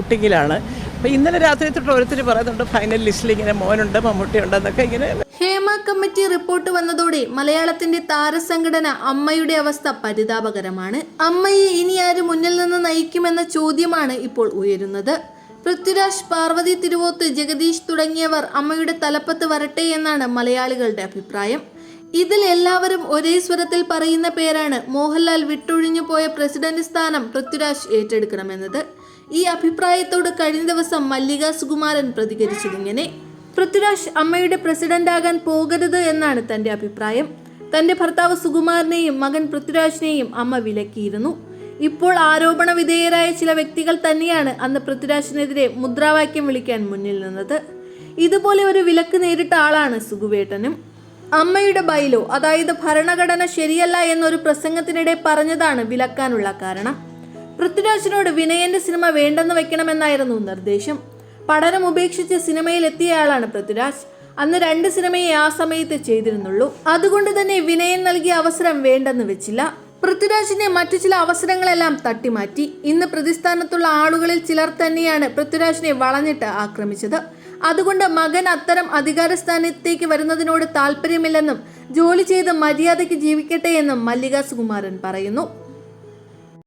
ഷൂട്ടിങ്ങിലാണ്. അപ്പോൾ ഇന്നലെ രാത്രി തൊട്ട് ഓരോരുത്തർ പറയുന്നുണ്ട് ഫൈനൽ ലിസ്റ്റിൽ ഇങ്ങനെ മോനുണ്ട് മമ്മൂട്ടി ഉണ്ടെന്നൊക്കെ ഇങ്ങനെ ഹേമ കമ്മിറ്റി റിപ്പോർട്ട് വന്നതോടെ മലയാളത്തിന്റെ താരസംഘടന അമ്മയുടെ അവസ്ഥ പരിതാപകരമാണ്. അമ്മയെ ഇനി ആര് മുന്നിൽ നിന്ന് നയിക്കുമെന്ന ചോദ്യമാണ് ഇപ്പോൾ ഉയരുന്നത്. പൃഥ്വിരാജ് പാർവതി തിരുവോത്ത് ജഗദീഷ് തുടങ്ങിയവർ അമ്മയുടെ തലപ്പത്ത് വരട്ടെ എന്നാണ് മലയാളികളുടെ അഭിപ്രായം. ഇതിൽ എല്ലാവരും ഒരേ സ്വരത്തിൽ പറയുന്ന പേരാണ്. മോഹൻലാൽ വിട്ടൊഴിഞ്ഞു പോയ പ്രസിഡന്റ് സ്ഥാനം പൃഥ്വിരാജ് ഏറ്റെടുക്കണമെന്നത്. ഈ അഭിപ്രായത്തോട് കഴിഞ്ഞ ദിവസം മല്ലിക സുകുമാരൻ പ്രതികരിച്ചതിങ്ങനെ. പൃഥ്വിരാജ് അമ്മയുടെ പ്രസിഡന്റ് പ്രസിഡന്റാകാൻ പോകരുത് എന്നാണ് തന്റെ അഭിപ്രായം. തന്റെ ഭർത്താവ് സുകുമാരനെയും മകൻ പൃഥ്വിരാജിനെയും അമ്മ വിലക്കിയിരുന്നു. ഇപ്പോൾ ആരോപണ വിധേയരായ ചില വ്യക്തികൾ തന്നെയാണ് അന്ന് പൃഥ്വിരാജിനെതിരെ മുദ്രാവാക്യം വിളിക്കാൻ മുന്നിൽ നിന്നത്. ഇതുപോലെ ഒരു വിലക്ക് നേരിട്ട ആളാണ് സുകുവേട്ടനും. അമ്മയുടെ ബൈലോ അതായത് ഭരണഘടന ശരിയല്ല എന്നൊരു പ്രസംഗത്തിനിടെ പറഞ്ഞതാണ് വിലക്കാനുള്ള കാരണം. പൃഥ്വിരാജിനോട് വിനയന്റെ സിനിമ വേണ്ടെന്ന് വെക്കണമെന്നായിരുന്നു നിർദ്ദേശം. പഠനം ഉപേക്ഷിച്ച് സിനിമയിൽ എത്തിയയാളാണ് പൃഥ്വിരാജ്. അന്ന് രണ്ട് സിനിമയെ ആ സമയത്ത് ചെയ്തിരുന്നുള്ളൂ. അതുകൊണ്ട് തന്നെ വിനയൻ നൽകിയ അവസരം വേണ്ടെന്ന് വെച്ചില്ല. പൃഥ്വിരാജിന്റെ മറ്റു ചില അവസരങ്ങളെല്ലാം തട്ടിമാറ്റി. ഇന്ന് പ്രതിസ്ഥാനത്തുള്ള ആളുകളിൽ ചിലർ തന്നെയാണ് പൃഥ്വിരാജിനെ വളഞ്ഞിട്ട് ആക്രമിച്ചത്. അതുകൊണ്ട് മകൻ അത്തരം അധികാരസ്ഥാനത്തേക്ക് വരുന്നതിനോട് താല്പര്യമില്ലെന്നും ജോലി ചെയ്ത് മര്യാദയ്ക്ക് ജീവിക്കട്ടെ എന്നും മല്ലിക സുകുമാരൻ പറയുന്നു.